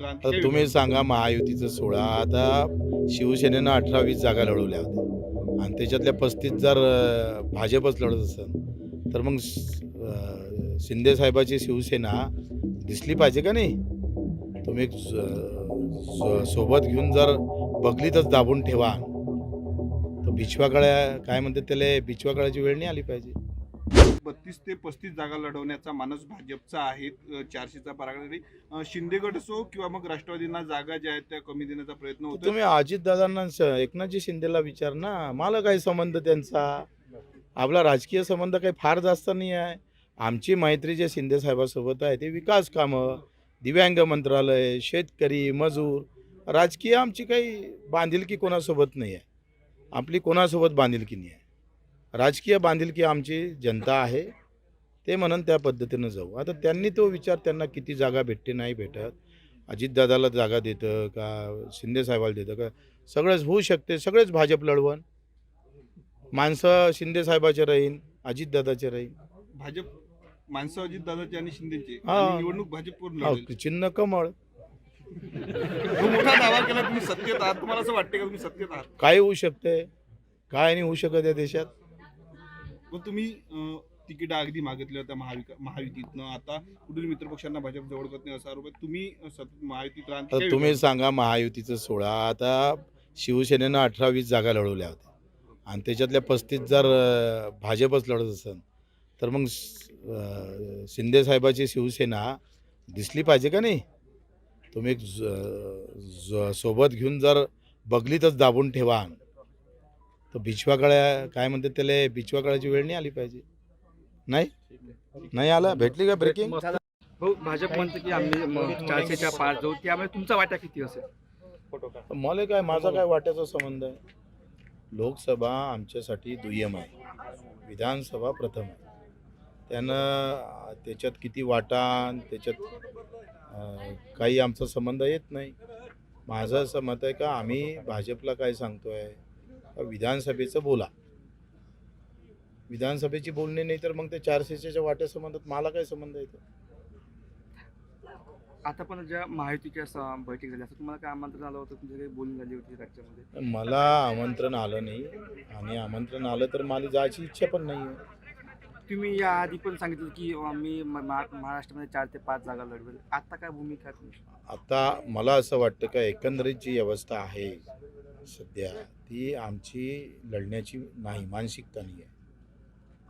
काय तुम्ही? सांगा महायुतीचं सोळा आता शिवसेनेनं अठरा वीस जागा लढवल्या होत्या आणि त्याच्यातल्या पस्तीस जर भाजपच लढत असेल तर मग शिंदे साहेबाची शिवसेना दिसली पाहिजे का नाही? तुम्ही सोबत घेऊन जर बगलीतच दाबून ठेवा तर बिछवा कळ्या काय म्हणतात त्याला बिछवा कळ्याची वेळ नाही आली पाहिजे. बत्तीस ते पस्तीस जागा लढवण्याचा मानस भाजपचा आहे चारशेचा परागडी शिंदेगड शिंदे गट असो किंवा मग राष्ट्रवादींना जागा ज्या आहेत त्या कमी देण्याचा प्रयत्न होतो तुम्ही अजितदादांना स- एकनाथजी शिंदेला विचार ना. मला काही संबंध त्यांचा? आपला राजकीय संबंध काही फार जास्त नाही आहे. आमची मैत्री जे शिंदे साहेबासोबत आहे ते विकास कामं दिव्यांग मंत्रालय शेतकरी मजूर राजकीय आमची काही बांधिलकी कोणासोबत नाही आहे. आपली कोणासोबत बांधिलकी नाही आहे. राजकीय बांधिलकी आमची जनता आहे. ते म्हणून त्या पद्धतीनं जाऊ. आता त्यांनी तो विचार त्यांना किती जागा भेटते नाही भेटत. अजितदादाला जागा देतं का शिंदे साहेबाला देतं का? सगळंच होऊ शकते. सगळेच भाजप लढवण. माणसं शिंदे साहेबाचे राहीन अजितदादाचे राहीन. भाजप माणसं अजित दादाची आणि शिंदेची. आणि निवडणूक भाजपवरून लढेल चिन्ह कमळ. मोठा दावा केला तुम्ही सत्तेत आहात. तुम्हाला असं वाटते का तुम्ही सत्तेत आहात? काय होऊ शकते. काय नाही होऊ शकत या देशात. मग तुम्ही तिकीट अगदी मागितल्या होत्या महाविका महायुतीतनं. आता कुठील मित्रपक्षांना भाजप जवळ करत नाही असा आरोप आहे. तुम्ही सतत महायुतीत तर तुम्ही? सांगा महायुतीचं सोळा आता शिवसेनेनं अठरा वीस जागा लढवल्या होत्या. आणि त्याच्यातल्या पस्तीस जर भाजपच लढत असेल तर मग शिंदे साहेबाची शिवसेना दिसली पाहिजे का नाही? तुम्ही ज- ज- सोबत घेऊन जर बगलीतच दाबून ठेवा तर बिछवा कळ्या काय म्हणतात त्याला बिछवा कळ्याची वेळ नाही आली पाहिजे. नाही? नाही आला? भेटली का ब्रेकिंग हो भाजप म्हणते की आम्ही चारशेच्या पार जाऊ. त्यामुळे तुमचा वाटा किती असेल? मला काय माझा काय वाट्याचा संबंध आहे? लोकसभा आमच्यासाठी दुय्यम आहे. विधानसभा प्रथम आहे. त्यानं त्याच्यात किती वाटा त्याच्यात काही आमचा संबंध येत नाही. माझं असं मत आहे का आम्ही भाजपला काय सांगतोय? का विधानसभेचं बोला. विधानसभेची बोलणी नाही तर मग ते चारशेच्या वाट्या संबंधात मला काय संबंध येतो आता पण ज्या महायुतीच्या स- बैठक झाली असं तुम्हाला काय आमंत्रण आलं होतं? तुमची काही बोलणी झाली होती राज्यामध्ये? मला आमंत्रण आलं नाही. आणि आमंत्रण आलं तर मला जायची इच्छा पण नाही आहे. तुम्ही या आधी पण सांगितलं की म- महा- महाराष्ट्रामध्ये चार ते पाच जागा लढवेल. आता काय भूमिका आता मला असं वाटतं का एकंदरीत जी अवस्था आहे सध्या ती आमची लढण्याची नाही मानसिकता नाही आहे.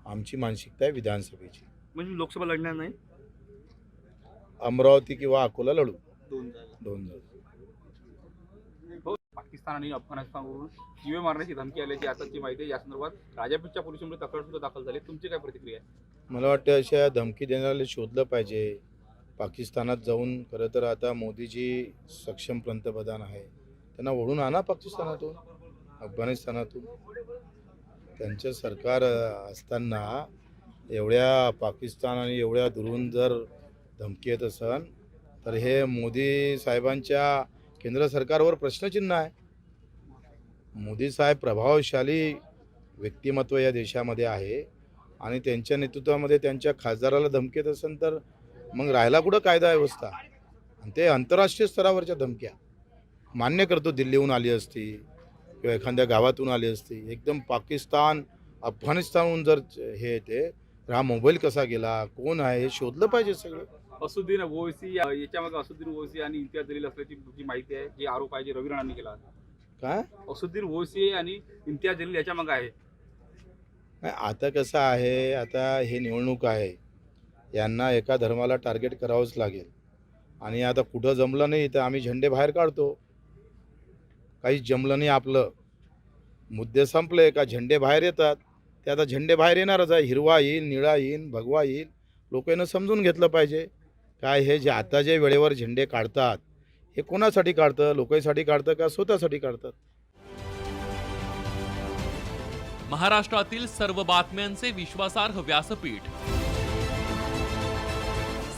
आमची मानसिकता आहे विधानसभेची. म्हणजे लोकसभा लढणार नाही? अमरावती किंवा अकोला लढू. दोन दोन जण पाकिस्तान आणि अफगाणिस्तानवरून जीवे मारण्याची धमकी आल्याची आताची माहिती आहे. या संदर्भात राजापूरच्या पोलिसांमध्ये तक्रार सुद्धा दाखल झाली. तुमची काय प्रतिक्रिया आहे? मला वाटतं अशा धमकी देणाऱ्याला शोधलं पाहिजे. पाकिस्तानात जाऊन खरं तर आता मोदीजी सक्षम पंतप्रधान आहे त्यांना ओढून आणा पाकिस्तानातून अफगाणिस्तानातून. त्यांचं सरकार असताना एवढ्या पाकिस्तान आणि एवढ्या दुरून जर धमकी येत असन तर हे मोदी साहेबांच्या केंद्र सरकारवर प्रश्नचिन्ह आहे. मोदी साहेब प्रभावशाली व्यक्तिमत्व या देशामध्ये आहे आणि त्यांच्या नेतृत्वामध्ये त्यांच्या खासदाराला धमकी येत असेल तर मग राहायला कुठं कायदा व्यवस्था? आणि ते आंतरराष्ट्रीय स्तरावरच्या धमक्या. मान्य करतो दिल्लीहून आली असती किंवा एखाद्या गावातून आली असती. एकदम पाकिस्तान अफगाणिस्तानहून जर हे येते तर हा मोबाईल कसा गेला? कोण आहे? हे शोधलं पाहिजे सगळं. असुद्दीन ओवैसी याच्यामागे असुद्दीन ओवैसी आणि इम्तियाज जलील असल्याची जी माहिती आहे जी आरोप आहे जे रवी राणांनी केला. काय? असुद्दीन ओवैसी आणि इम्तियाज जलील याच्या मागे आहे. नाही आता कसं आहे आता हे निवडणूक आहे. यांना एका धर्माला टार्गेट करावंच लागेल. आणि आता कुठं जमलं नाही तर आम्ही झेंडे बाहेर काढतो. काही जमलं नाही आपलं. मुद्दे संपले का झेंडे बाहेर येतात. ते आता झेंडे बाहेर येणारच आहे. हिरवा येईल निळा येईल भगवा येईल. लोकांना समजून घेतलं पाहिजे. काय हे जे आता जे वेळेवर झेंडे काढतात हे कोणासाठी काढतं? लोकांसाठी काढतं का स्वतःसाठी काढतात? महाराष्ट्रातील सर्व बातम्यांचे विश्वासार्ह व्यासपीठ.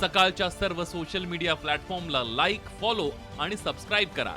सकाळच्या सर्व सोशल मीडिया प्लॅटफॉर्मला लाईक फॉलो आणि सबस्क्राईब करा.